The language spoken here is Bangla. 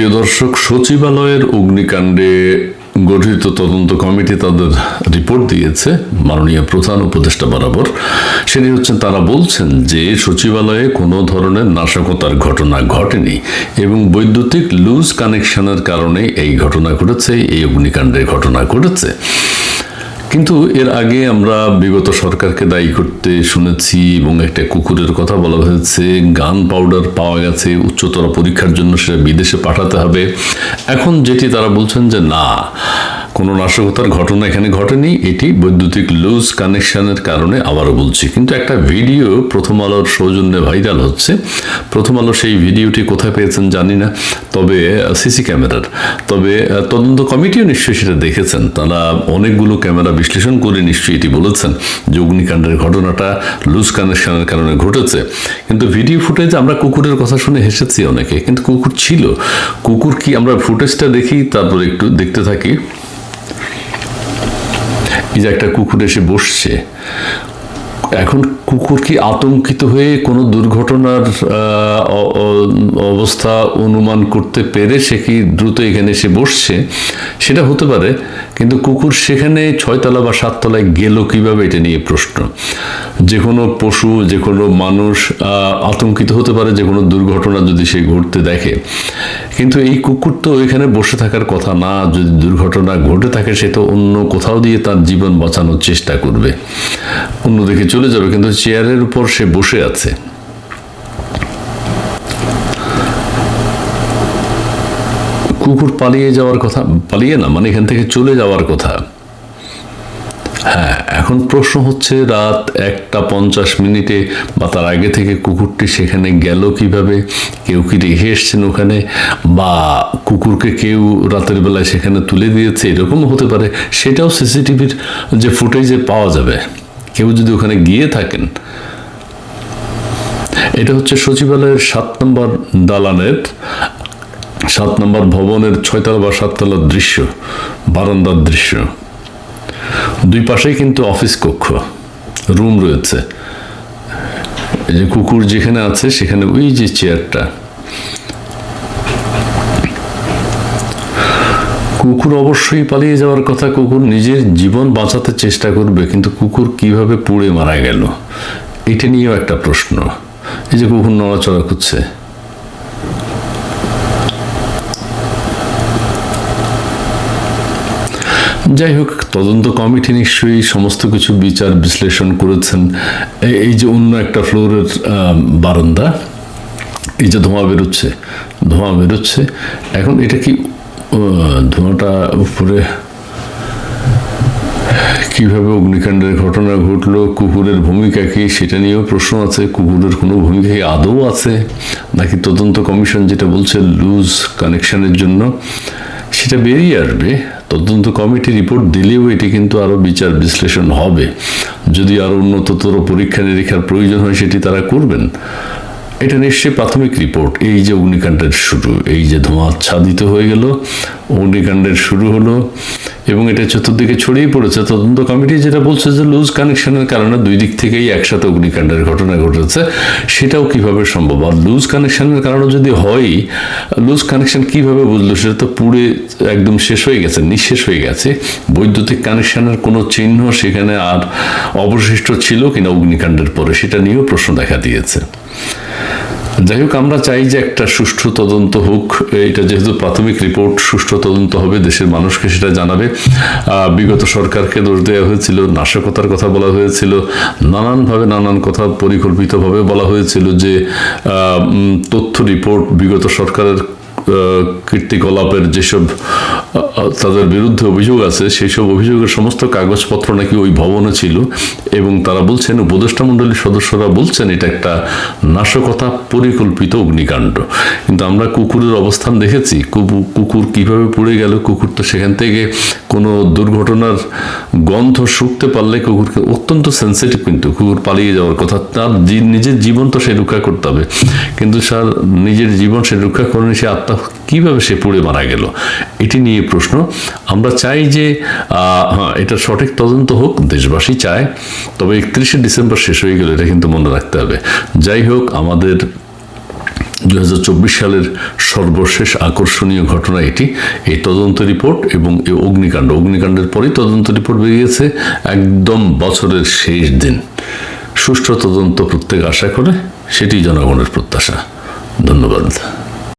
প্রিয় দর্শক, সচিবালয়ের অগ্নিকাণ্ডে গঠিত তদন্ত কমিটি তাদের রিপোর্ট দিয়েছে, মাননীয় প্রধান উপদেষ্টা বরাবর। সেটি হচ্ছে তারা বলছেন যে, সচিবালয়ে কোনো ধরনের নাশকতার ঘটনা ঘটেনি এবং বৈদ্যুতিক লুজ কানেকশনের কারণে এই ঘটনা ঘটেছে, এই অগ্নিকাণ্ডের ঘটনা ঘটেছে। কিন্তু এর আগে আমরা বিগত সরকারকে দায়ী করতে শুনেছি এবং একটা কুকুরের কথা বলা হয়েছে, গান পাউডার পাওয়া গেছে, উচ্চতর পরীক্ষার জন্য সেটা বিদেশে পাঠাতে হবে। এখন যেটি তারা বলছেন যে না কোনো নাশকতার ঘটনা এখানে ঘটেনি, এটি বৈদ্যুতিক লুজ কানেকশনের কারণে আবারও বলছি। কিন্তু একটা ভিডিও প্রথম আলোর সৌজন্যে ভাইরাল হচ্ছে। প্রথম আলো সেই ভিডিওটি কোথায় পেয়েছেন জানি না, তবে সিসি ক্যামেরার। তবে তদন্ত কমিটিও নিশ্চয়ই সেটা দেখেছেন। তারা অনেকগুলো ক্যামেরা বিশ্লেষণ করে নিশ্চয়ই এটি বলেছেন যে অগ্নিকাণ্ডের ঘটনাটা লুজ কানেকশনের কারণে ঘটেছে। কিন্তু ভিডিও ফুটেজ আমরা কুকুরের কথা শুনে হেসেছি অনেকে, কিন্তু কুকুর ছিল। কুকুর কি আমরা ফুটেজটা দেখি, তারপর একটু দেখতে থাকি। যে একটা কুকুর এসে বসছে। এখন কুকুর কি আতঙ্কিত হয়ে কোনো দুর্ঘটনার অবস্থা অনুমান করতে পেরে সে কি দ্রুত এখানে এসে বসছে? সেটা হতে পারে, কিন্তু কুকুর সেখানে ছয়তলা বা সাততলায় গেল কীভাবে এটা নিয়ে প্রশ্ন। যে কোনো পশু, যে কোনো মানুষ আতঙ্কিত হতে পারে যে কোনো দুর্ঘটনা যদি সে ঘটতে দেখে। কিন্তু এই কুকুর তো এখানে বসে থাকার কথা না, যদি দুর্ঘটনা ঘটে থাকে সে তো অন্য কোথাও দিয়ে তার জীবন বাঁচানোর চেষ্টা করবে। অন্যদিকে চলে যাবে, কিন্তু চেয়ারের উপর সে বসে আছে। কুকুর পালিয়ে যাওয়ার কথা, পালিয়ে না মানে এখান থেকে চলে যাওয়ার কথা। হ্যাঁ এখন প্রশ্ন হচ্ছে, রাত একটা পঞ্চাশ মিনিটে বা তার আগে থেকে কুকুরটি সেখানে গেল কীভাবে? কেউ কি রেখে এসছেন ওখানে? বা কুকুরকে কেউ রাতের বেলায় সেখানে তুলে দিয়েছে? এরকমও হতে পারে। সেটাও সিসিটিভির যে ফুটেজে পাওয়া যাবে। কেউ যদি ওখানে গিয়ে থাকেন, এটা হচ্ছে সচিবালয়ের সাত নম্বর দালানের, সাত নম্বর ভবনের ছয়তলা বা সাততলার দৃশ্য, বারান্দার দৃশ্য। দুই পাশেই কিন্তু অফিস কক্ষ, রুম রয়েছে। যে কুকুর যেখানে আছে সেখানে ওই যে চেয়ারটা। কুকুর অবশ্যই পালিয়ে যাওয়ার কথা, কুকুর নিজের জীবন বাঁচাতে চেষ্টা করবে, কিন্তু কুকুর কীভাবে পুড়ে মারা গেল, এটা নিয়েও একটা প্রশ্ন। এই যে কুকুর নড়াচড়া করছে। যাই হোক, তদন্ত কমিটি নিশ্চয়ই সমস্ত কিছু বিচার বিশ্লেষণ করেছেন। এই- যে অন্য একটা ফ্লোরের বারান্দা, এই যে ধোঁয়া বেরোচ্ছে ধোঁয়া বেরোচ্ছে। এখন এটা কি ধোঁয়াটা উপরে। কীভাবে অগ্নিকাণ্ডের ঘটনা ঘটলো কুকুরের ভূমিকা কি, সেটা নিয়েও প্রশ্ন আছে। কুকুরের কোনো ভূমিকা কি আদৌ আছে? নাকি তদন্ত কমিশন যেটা বলছে লুজ কানেকশনের জন্য, সেটা বেরিয়ে আসবে। তদন্ত কমিটি রিপোর্ট দিলেও এটি কিন্তু আরও বিচার বিশ্লেষণ হবে। যদি আরও উন্নততর পরীক্ষা নিরীক্ষার প্রয়োজন হয়, সেটি তারা করবেন। এটা নিশ্চয়ই প্রাথমিক রিপোর্ট এই যে অগ্নিকাণ্ডের শুরু, এই যে ধোঁয়া আচ্ছাদিত হয়ে গেল, অগ্নিকাণ্ডের শুরু হলো এবং এটা চতুর্দিকে ছড়িয়ে পড়েছে। তদন্ত কমিটি যেটা বলছে যে লুজ কানেকশনের কারণে দুই দিক থেকেই একসাথে অগ্নিকাণ্ডের ঘটনা ঘটেছে, সেটাও কীভাবে সম্ভব? আর লুজ কানেকশনের কারণে যদি হয় লুজ কানেকশন কীভাবে বুঝলো? সেটা তো পুড়ে একদম শেষ হয়ে গেছে, নিঃশেষ হয়ে গেছে। বৈদ্যুতিক কানেকশনের কোনো চিহ্ন সেখানে আর অবশিষ্ট ছিল কিনা অগ্নিকাণ্ডের পরে, সেটা নিয়েও প্রশ্ন দেখা দিয়েছে। যাই হোক, আমরা চাই যে একটা সুষ্ঠু তদন্ত হোক। এটা যেহেতু প্রাথমিক রিপোর্ট, সুষ্ঠু তদন্ত হবে, দেশের মানুষকে সেটা জানাবে। বিগত সরকারকে দোষ দেওয়া হয়েছিল, নাশকতার কথা বলা হয়েছিল, নানানভাবে নানান কথা পরিকল্পিতভাবে বলা হয়েছিল যে তথ্য রিপোর্ট বিগত সরকারের কীর্তিকলাপের যেসব তাদের বিরুদ্ধে অভিযোগ আছে সেই সব অভিযোগের সমস্ত কাগজপত্র নাকি ওই ভবনে ছিল এবং তারা বলছেন, উপদেষ্টা মণ্ডলীর সদস্যরা বলছেন, এটা একটা নাশকতা পরিকল্পিত অগ্নিকাণ্ড। কিন্তু আমরা কুকুরের অবস্থান দেখেছি কুকু- কুকুর কীভাবে পুড়ে গেল, কুকুর তো সেখান থেকে কোনো দুর্ঘটনার গন্ধ শুকতে পারলে কুকুরকে অত্যন্ত সেন্সিটিভ কিন্তু, কুকুর পালিয়ে যাওয়ার কথা। তার নিজের জীবন তো সে রক্ষা করতে হবে। কিন্তু স্যার, নিজের জীবন সে রক্ষা করেনি, সে আত্মা কীভাবে সে পড়ে মারা গেল? এটি নিয়ে প্রশ্ন। আমরা চাই যে হ্যাঁ, এটা সঠিক তদন্ত হোক, দেশবাসী চায়, তবে একত্রিশে ডিসেম্বর শেষ হয়ে গেল এটা কিন্তু মনে রাখতে হবে। যাই হোক, আমাদের দু সালের সর্বশেষ আকর্ষণীয় ঘটনা এটি। এই তদন্ত রিপোর্ট এবং এই অগ্নিকাণ্ড, অগ্নিকাণ্ডের পরেই তদন্ত রিপোর্ট বেরিয়েছে একদম বছরের শেষ দিন। সুষ্ঠু তদন্ত প্রত্যেক আশা করে, সেটি জনগণের প্রত্যাশা। ধন্যবাদ।